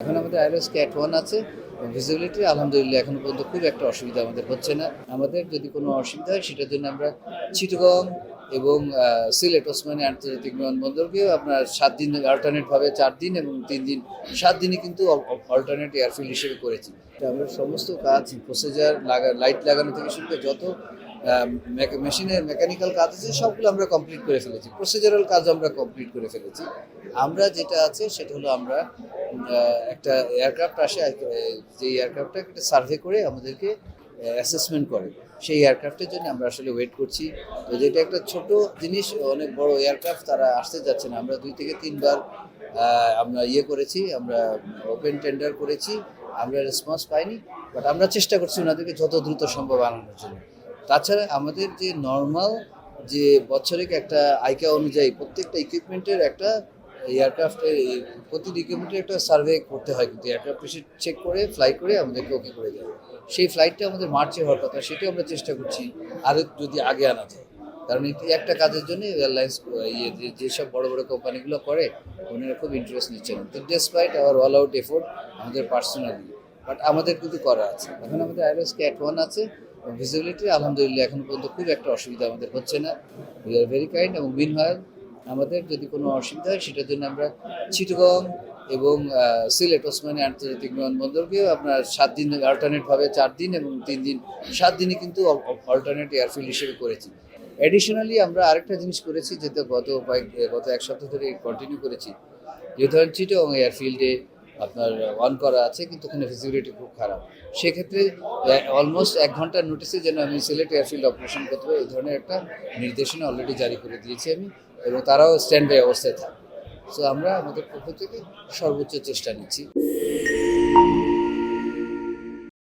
এখন আমাদের ILS cat one আছে ভিজিবিলিটি আলহামদুলিল্লাহ এখনও পর্যন্ত খুব একটা অসুবিধা আমাদের হচ্ছে না। আমাদের যদি কোনো অসুবিধা হয়, সেটার জন্য আমরা চিটগং এবং সিলেট ওসমানী আন্তর্জাতিক বিমানবন্দরকে আপনার সাত দিন অল্টারনেটভাবে চার দিন এবং তিন দিন, সাত দিনই কিন্তু অল্টারনেট এয়ারফিল্ড হিসেবে করেছি। আমরা সমস্ত কাজ প্রসিজার লাগা লাইট লাগানো থেকে শুরু করে যত মেশিনের মেকানিক্যাল কাজ আছে, সবগুলো আমরা কমপ্লিট করে ফেলেছি। প্রসিজারাল কাজ আমরা কমপ্লিট করে ফেলেছি। আমরা যেটা আছে, সেটা হলো আমরা একটা এয়ারক্রাফট আসে যে এয়ারক্রাফটটা একটা সার্ভে করে আমাদেরকে অ্যাসেসমেন্ট করে। সেই এয়ারক্রাফটের জন্য আমরা আসলে ওয়েট করছি। তো যেটা একটা ছোট জিনিস, অনেক বড় এয়ারক্রাফট তারা আসতে যাচ্ছে না। আমরা দুই থেকে তিনবার আমরা ইয়ে করেছি, আমরা ওপেন টেন্ডার করেছি, আমরা রেসপন্স পাইনি বাট আমরা চেষ্টা করছি ওনাদেরকে যত দ্রুত সম্ভব আনানোর জন্য। তাছাড়া আমাদের যে নর্মাল যে বছরিক একটা আইকা অনুযায়ী প্রত্যেকটা ইকুইপমেন্টের একটা এয়ারক্রাফটের প্রতিটি ইকুইপমেন্টের একটা সার্ভে করতে হয় কিন্তু এয়ারক্রাফট চেক করে ফ্লাই করে আমাদেরকে ওকে করে দেয়। সেই ফ্লাইটটা আমাদের মার্চে হওয়ার কথা, সেটাও আমরা চেষ্টা করছি আরও যদি আগে আনা যায়। কারণ এই একটা কাজের জন্য এয়ারলাইন্স ইয়ে যেসব বড় বড় কোম্পানিগুলো করে, ওনারা খুব ইন্টারেস্ট নিচ্ছেন তো despite our all out effort আমাদের পার্সোনালি বাট আমাদের কিন্তু করা আছে। এখন আমাদের আইএলএস ক্যাট ওয়ান আছে ভিজিবিলিটি আলহামদুলিল্লাহ, এখন পর্যন্ত খুব একটা অসুবিধা আমাদের হচ্ছে না। উই আর ভেরি কাইন্ড এবং মিনহাল আমাদের যদি কোনো অসুবিধা হয়, সেটার জন্য আমরা চিটগং এবং সিলেট ওসমানী আন্তর্জাতিক বিমানবন্দরকে আপনার সাত দিন অল্টারনেটভাবে চার দিন এবং তিন দিন, সাত দিনই কিন্তু অল্টারনেট এয়ারফিল্ড হিসেবে করেছি। অ্যাডিশনালি আমরা আরেকটা জিনিস করেছি যেটা গত কয়েক, গত এক সপ্তাহ ধরে কন্টিনিউ করেছি। যে ধরেন চিটগং এয়ারফিল্ডে আপনার অন করা আছে, কিন্তু ওখানে ভিজিবিলিটি খুব খারাপ। সেক্ষেত্রে অলমোস্ট এক ঘণ্টার নোটিসে যেন আমি সিলেট এয়ারফিল্ড অপারেশন করতে পারি, এই ধরনের একটা নির্দেশনা অলরেডি জারি করে দিয়েছি আমি। এবং তারাও স্ট্যান্ড বাই অবস্থায় থাকবে। সো আমরা আমাদের পক্ষ থেকে সর্বোচ্চ চেষ্টা নিচ্ছি।